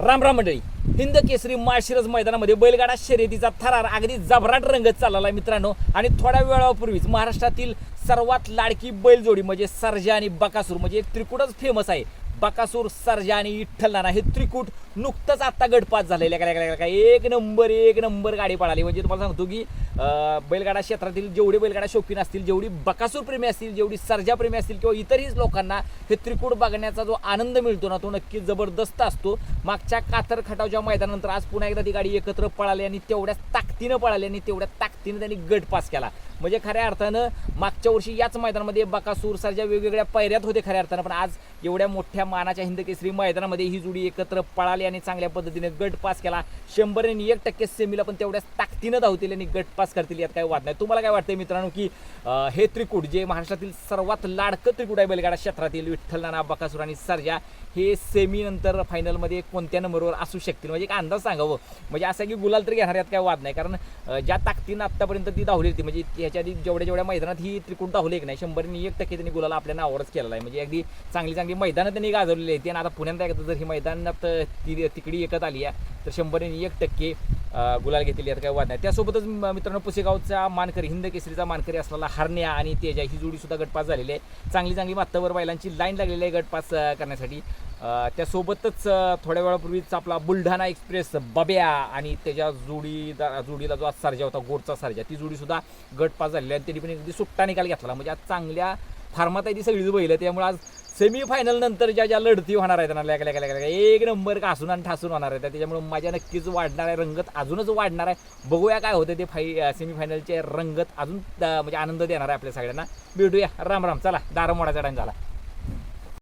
राम राम मंडळी. हिंद केसरी माळशिरज मैदानामध्ये बैलगाडा शर्यतीचा थरार अगदी जबराट रंगत चालला आहे मित्रांनो. आणि थोड्या वेळापूर्वीच महाराष्ट्रातील सर्वात लाडकी बैलजोडी म्हणजे सरजा आणि बकासूर म्हणजे त्रिकुटच फेमस आहे. बकासूर सरजा आणि विठ्ठल नाना हे त्रिकूट नुकतंच आत्ता गटपात झालेलं आहे. काय काय एक नंबर एक नंबर गाडी पळाली. म्हणजे तुम्हाला सांगतो की बैलगाडा क्षेत्रातील जेवढे बैलगाडा शौकीन असतील जेवढी बकासूर प्रेमी असतील जेवढी सर्जा प्रेमी असतील किंवा इतरही लोकांना हे त्रिकूट बघण्याचा जो आनंद मिळतो ना तो नक्की जबरदस्त असतो. मागच्या कातर खटावच्या मैदानानंतर आज पुन्हा एकदा ती गाडी एकत्र पळाली आणि तेवढ्याच ताकदीनं पळाली आणि तेवढ्या ताकदीनं त्यांनी गटपास केला. म्हणजे खऱ्या अर्थानं मागच्या वर्षी याच मैदानामध्ये बकासूर सारख्या वेगवेगळ्या पायऱ्यात होते खऱ्या अर्थानं. पण आज एवढ्या मोठ्या मानाच्या हिंद केसरी मैदानामध्ये ही जोडी एकत्र पळाली आणि चांगल्या पद्धतीने गट पास केला. शंभर आणि एक टक्के सेमीला पण तेवढ्याच ताकदीनं धावतील आणि गट पास करतील यात काही वाद नाही. तुम्हाला काय वाटतंय मित्रांनो की हे त्रिकूट जे महाराष्ट्रातील सर्वात लाडकं त्रिकूट आहे बैलगाडा क्षेत्रातील विठ्ठल नाना बकासूर आणि सर्जा हे सेमीनंतर फायनलमध्ये कोणत्या नंबरवर असू शकतील? म्हणजे एक अंदाज सांगावं. म्हणजे असं की गुलाल तरी घेणार यात काय वाद नाही. कारण ज्या ताकदीनं आत्तापर्यंत ती धावली होती म्हणजे याच्या आधी जेवढ्या जेवढ्या मैदानात ही त्रिकूट धावली एक नाही शंभरनी एक टक्के त्यांनी गुलाला आपल्या नावावरच केलेला आहे. म्हणजे अगदी चांगली चांगली मैदानं त्यांनी गाजवलेली आहेत आणि आता पुण्यात एकदा जर ही मैदानात ती तिकडी एकत आली आहे. तर शंभरने एक टक्के गुलाल घेतलेली यात काही वाद नाही. त्यासोबतच मित्रांनो पुसेगावचा मानकरी हिंद केसरीचा मानकरी असलेला हरण्या आणि तेजा ही जोडीसुद्धा गटपास झालेली आहे. चांगली चांगली मात्तावर बैलांची लाईन लागलेली आहे गटपास करण्यासाठी. त्यासोबतच थोड्या वेळापूर्वीच आपला बुलढाणा एक्सप्रेस बब्या आणि त्याच्या जोडीदार जोडीला जो आज सर्जा होता गोडचा सारजा ती जोडीसुद्धा गटपास झालेली आहे. आणि त्यांनी पण अगदी सुट्टा निकाल घेतला म्हणजे आज चांगल्या फार्मात आहे ती सगळीच बैल त्यामुळे आज सेमीफायनल नंतर ज्या ज्या लढती होणार आहेत ना लॅक लॅक लॅक एक नंबर कासून आणि ठासून होणार आहे त्याच्यामुळे माझ्या नक्कीच वाढणार आहे रंगत अजूनच वाढणार आहे. बघूया काय होतं ते फाय सेमीफायनलचे रंगत अजून म्हणजे आनंद देणार आहे आपल्या सगळ्यांना. भेटूया. राम राम. चला दारा मोडाचा टाइम झाला.